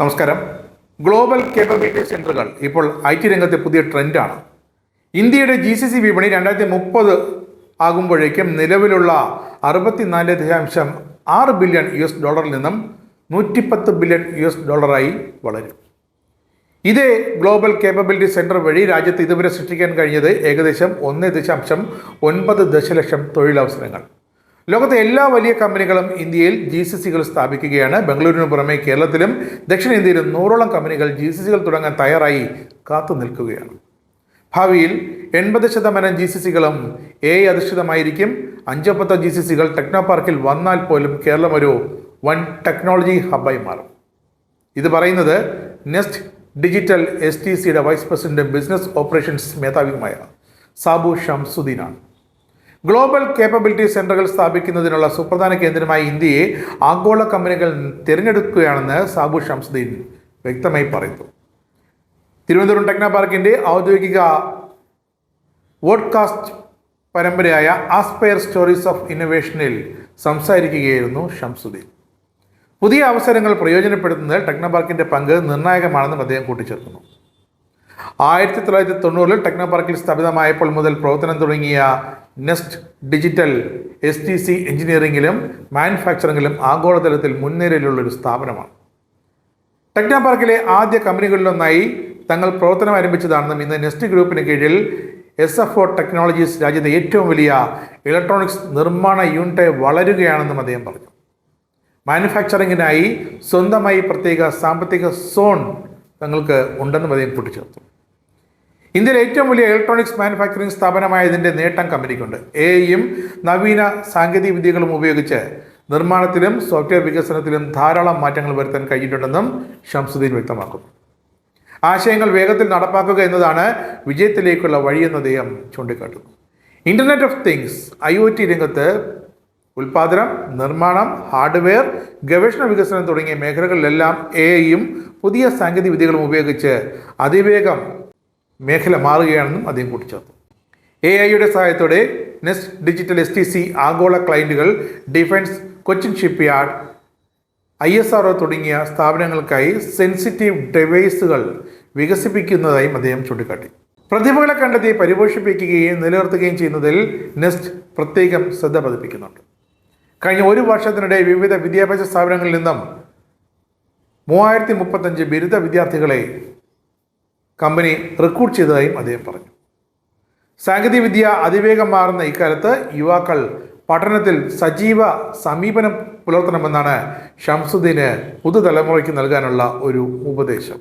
നമസ്കാരം. Global capability സെന്ററുകൾ ഇപ്പോൾ ഐ ടി രംഗത്തെ പുതിയ ട്രെൻഡാണ്. ഇന്ത്യയുടെ ജി സി സി വിപണി രണ്ടായിരത്തി മുപ്പത് ആകുമ്പോഴേക്കും നിലവിലുള്ള അറുപത്തിനാല് ദശാംശം ആറ് ബില്യൺ യു എസ് ഡോളറിൽ നിന്നും നൂറ്റിപ്പത്ത് ബില്യൺ യു എസ് ഡോളറായി വളരും. ഇതേ ഗ്ലോബൽ കേപ്പബിലിറ്റി സെന്റർ വഴി രാജ്യത്ത് ഇതുവരെ സൃഷ്ടിക്കാൻ കഴിഞ്ഞത് ഏകദേശം ഒന്ന് ദശാംശം ഒൻപത് ദശലക്ഷം തൊഴിലവസരങ്ങൾ. ലോകത്തെ എല്ലാ വലിയ കമ്പനികളും ഇന്ത്യയിൽ ജി സി സികൾ സ്ഥാപിക്കുകയാണ്. ബംഗളൂരുവിന് പുറമെ കേരളത്തിലും ദക്ഷിണേന്ത്യയിലും നൂറോളം കമ്പനികൾ ജി സി സികൾ തുടങ്ങാൻ തയ്യാറായി കാത്തു നിൽക്കുകയാണ്. ഭാവിയിൽ എൺപത് ശതമാനം ജി സി സികളും എ അധിഷ്ഠിതമായിരിക്കും. അഞ്ചോ ജി സി സികൾ ടെക്നോ പാർക്കിൽ വന്നാൽ പോലും കേരളം ഒരു വൺ ടെക്നോളജി ഹബ്ബായി മാറും. ഇത് പറയുന്നത് നെസ്റ്റ് ഡിജിറ്റൽ എസ് ടി സിയുടെ വൈസ് പ്രസിഡന്റ് ബിസിനസ് ഓപ്പറേഷൻസ് മേധാവിയുമായ സാബു ഷംസുദ്ദീനാണ്. ഗ്ലോബൽ കേപ്പബിലിറ്റി സെന്ററുകൾ സ്ഥാപിക്കുന്നതിനുള്ള സുപ്രധാന കേന്ദ്രമായി ഇന്ത്യയെ ആഗോള കമ്പനികൾ തിരഞ്ഞെടുക്കുകയാണെന്ന് സാബു ഷംസുദ്ദീൻ വ്യക്തമായി പറയുന്നു. തിരുവനന്തപുരം ടെക്നോ പാർക്കിന്റെ ഔദ്യോഗിക വോഡ്കാസ്റ്റ് പരമ്പരയായ ആസ്പയർ സ്റ്റോറീസ് ഓഫ് ഇന്നൊവേഷനിൽ സംസാരിക്കുകയായിരുന്നു ഷംസുദ്ദീൻ. പുതിയ അവസരങ്ങൾ പ്രയോജനപ്പെടുത്തുന്നതിൽ ടെക്നോ പാർക്കിന്റെ പങ്ക് നിർണായകമാണെന്നും അദ്ദേഹം കൂട്ടിച്ചേർക്കുന്നു. ആയിരത്തി തൊള്ളായിരത്തി തൊണ്ണൂറിൽ ടെക്നോ പാർക്കിൽ സ്ഥാപിതമായപ്പോൾ മുതൽ പ്രവർത്തനം തുടങ്ങിയ Nest digital S T C എഞ്ചിനീയറിംഗിലും മാനുഫാക്ചറിംഗിലും ആഗോളതലത്തിൽ മുൻനിരയിലുള്ളൊരു സ്ഥാപനമാണ്. ടെക്നോ പാർക്കിലെ ആദ്യ കമ്പനികളിലൊന്നായി തങ്ങൾ പ്രവർത്തനം ആരംഭിച്ചതാണെന്നും ഇന്ന് നെസ്റ്റ് ഗ്രൂപ്പിന് കീഴിൽ എസ് എഫ് ഒ ടെക്നോളജീസ് രാജ്യത്തെ ഏറ്റവും വലിയ ഇലക്ട്രോണിക്സ് നിർമ്മാണ യൂണിറ്റ് വളരുകയാണെന്നും അദ്ദേഹം പറഞ്ഞു. മാനുഫാക്ചറിങ്ങിനായി സ്വന്തമായി പ്രത്യേക സാമ്പത്തിക സോൺ തങ്ങൾക്ക് ഉണ്ടെന്നും അദ്ദേഹം കൂട്ടിച്ചേർത്തു. ഇന്ത്യയിലെ ഏറ്റവും വലിയ ഇലക്ട്രോണിക്സ് മാനുഫാക്ചറിംഗ് സ്ഥാപനമായതിന്റെ നേട്ടം കമ്പനിക്കുണ്ട്. എ ഐയും നവീന സാങ്കേതിക വിദ്യകളും ഉപയോഗിച്ച് നിർമ്മാണത്തിലും സോഫ്റ്റ്വെയർ വികസനത്തിലും ധാരാളം മാറ്റങ്ങൾ വരുത്താൻ കഴിഞ്ഞിട്ടുണ്ടെന്നും ഷംസുദ്ദീൻ വ്യക്തമാക്കുന്നു. ആശയങ്ങൾ വേഗത്തിൽ നടപ്പാക്കുക എന്നതാണ് വിജയത്തിലേക്കുള്ള വഴിയെന്ന് അദ്ദേഹം ചൂണ്ടിക്കാട്ടുന്നു. Internet of things I O T രംഗത്ത് ഉൽപാദനം നിർമ്മാണം ഹാർഡ്വെയർ ഗവേഷണ വികസനം തുടങ്ങിയ മേഖലകളിലെല്ലാം എ ഐയും പുതിയ സാങ്കേതിക വിദ്യകളും ഉപയോഗിച്ച് അതിവേഗം മേഖല മാറുകയാണെന്നും അദ്ദേഹം കൂട്ടിച്ചേർത്തു. എ ഐയുടെ സഹായത്തോടെ Nest digital S T C ആഗോള ക്ലയന്റുകൾ defence Cochin shipyard I S R തുടങ്ങിയ സ്ഥാപനങ്ങൾക്കായി സെൻസിറ്റീവ് ഡിവൈസുകൾ വികസിപ്പിക്കുന്നതായും അദ്ദേഹം ചൂണ്ടിക്കാട്ടി. പ്രതിഭകളെ കണ്ടെത്തി പരിപോഷിപ്പിക്കുകയും നിലനിർത്തുകയും ചെയ്യുന്നതിൽ നെസ്റ്റ് പ്രത്യേകം ശ്രദ്ധ പതിപ്പിക്കുന്നുണ്ട്. കഴിഞ്ഞ ഒരു വർഷത്തിനിടെ വിവിധ വിദ്യാഭ്യാസ സ്ഥാപനങ്ങളിൽ നിന്നും മൂവായിരത്തി മുപ്പത്തഞ്ച് ബിരുദ വിദ്യാർത്ഥികളെ കമ്പനി റിക്രൂട്ട് ചെയ്തതായും അദ്ദേഹം പറഞ്ഞു. സാങ്കേതികവിദ്യ അതിവേഗം മാറുന്ന ഇക്കാലത്ത് യുവാക്കൾ പഠനത്തിൽ സജീവ സമീപനം പുലർത്തണമെന്നാണ് ഷംസുദ്ദീന് പുതുതലമുറയ്ക്ക് നൽകാനുള്ള ഒരു ഉപദേശം.